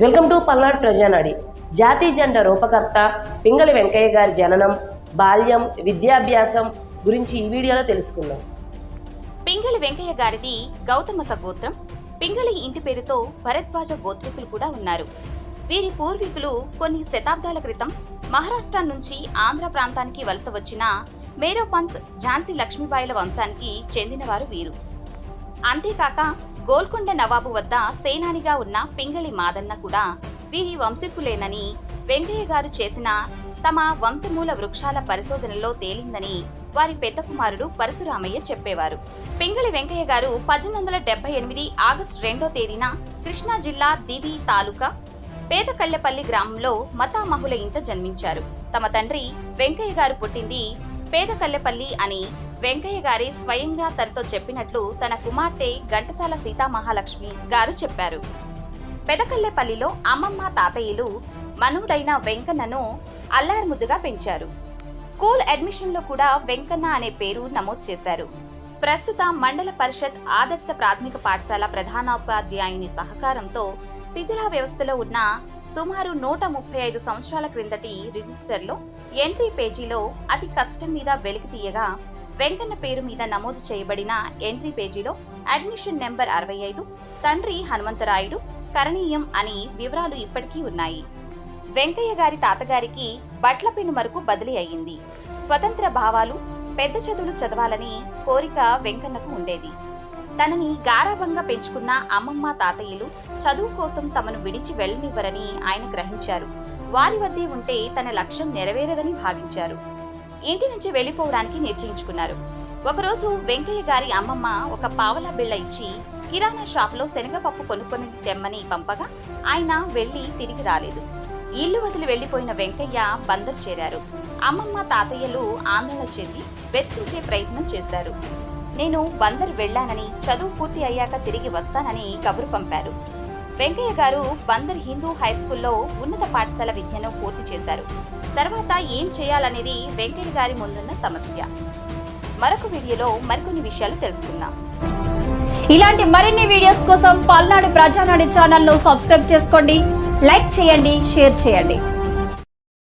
Welcome to Palnadu ప్రజానాడి. జాతీయ జెండా రూపకర్త పింగళి వెంకయ్య గారి జననం బాల్యం విద్యాభ్యాసం గురించి ఈ వీడియోలో తెలుసుకుందాం. పింగళి వెంకయ్య గారిది గౌతమ సగోత్రం. పింగళి ఇంటి పేరుతో భరద్వాజ గోత్రికులు కూడా ఉన్నారు. వీరి పూర్వీకులు కొన్ని శతాబ్దాల క్రితం మహారాష్ట్ర నుంచి ఆంధ్ర ప్రాంతానికి వలస వచ్చిన మేరోపంత్ ఝాన్సీ లక్ష్మీబాయిల వంశానికి చెందినవారు వీరు. అంతేకాక గోల్కొండ నవాబు వద్ద సేనానిగా ఉన్న పింగళి మాదన్న కూడా వీరి వంశీకులేనని వెంకయ్య గారు చేసిన తమ వంశమూల వృక్షాల పరిశోధనలో తేలిందని వారి పెద్ద కుమారుడు పరశురామయ్య చెప్పేవారు. పింగళి వెంకయ్య గారు పద్దెనిమిది వందల డెబ్బై ఎనిమిది ఆగస్టు రెండో తేదీన కృష్ణా జిల్లా దివి తాలూకా పేదకళ్ళపల్లి గ్రామంలో మతామహుల ఇంట జన్మించారు. తమ తండ్రి వెంకయ్య గారు పుట్టింది పేదకల్లెపల్లి అని వెంకయ్య గారి స్వయంగా తనతో చెప్పినట్లు తన కుమార్తె ఘంటసాల సీతామహాలక్ష్మి గారు చెప్పారు. పెదకల్లెపల్లిలో అమ్మమ్మ తాతయ్యలు మనువుడైన వెంకన్నను అల్లారుముద్దుగా పెంచారు. స్కూల్ అడ్మిషన్లో కూడా వెంకన్న అనే పేరు నమోదు చేశారు. ప్రస్తుత మండల పరిషత్ ఆదర్శ ప్రాథమిక పాఠశాల ప్రధానోపాధ్యాయుని సహకారంతో శిథిలా వ్యవస్థలో ఉన్న సుమారు నూట ముప్పై ఐదు సంవత్సరాల క్రిందటి రిజిస్టర్లో ఎంట్రీ పేజీలో అతి కష్టం మీద వెలికి తీయగా వెంకన్న పేరు మీద నమోదు చేయబడిన ఎంట్రీ పేజీలో అడ్మిషన్ నెంబర్ అరవై ఐదు తండ్రి హనుమంతరాయుడు కరణీయం అని వివరాలు ఇప్పటికీ ఉన్నాయి. వెంకయ్య గారి తాతగారికి బట్ల మరకు బదిలీ అయ్యింది. స్వతంత్ర భావాలు పెద్ద చదువులు చదవాలని కోరిక వెంకన్నకు ఉండేది. తనని గారాభంగా పెంచుకున్న అమ్మమ్మ తాతయ్యలు చదువు కోసం తమను విడిచి వెళ్ళనివ్వరని ఆయన గ్రహించారు. వారి వద్దే ఉంటే తన లక్ష్యం నెరవేరదని భావించారు. ఇంటి నుంచి వెళ్ళిపోవడానికి నిశ్చయించుకున్నారు. ఒకరోజు వెంకయ్య గారి అమ్మమ్మ ఒక పావలా బిళ్ళ ఇచ్చి కిరాణా షాప్లో శనగపప్పు కొనుక్కొని తెమ్మని పంపగా ఆయన వెళ్ళి తిరిగి రాలేదు. ఇల్లు వదిలి వెళ్ళిపోయిన వెంకయ్య బందర్ చేరారు. అమ్మమ్మ తాతయ్యలు ఆందోళన చెంది వెతికించే ప్రయత్నం చేశారు. నేను బందర్ వెళ్ళానని చదువు పూర్తి అయ్యాక తిరిగి వస్తానని కబురు పంపారు. వెంకయ్య గారు బందర్ హిందూ హై స్కూల్లో ఉన్నత పాఠశాల విద్యను పూర్తి చేశారు. తర్వాత ఏం చేయాలనేది వెంకయ్య గారి ముందున్న సమస్య. మరొక వీడియోలో మరికొన్ని విషయాలు తెలుసుకుందాం. ఇలాంటి మరిన్ని వీడియోస్ కోసం పల్నాడు ప్రజానాడు ఛానల్ను సబ్స్క్రైబ్ చేసుకోండి లైక్ చేయండి షేర్ చేయండి.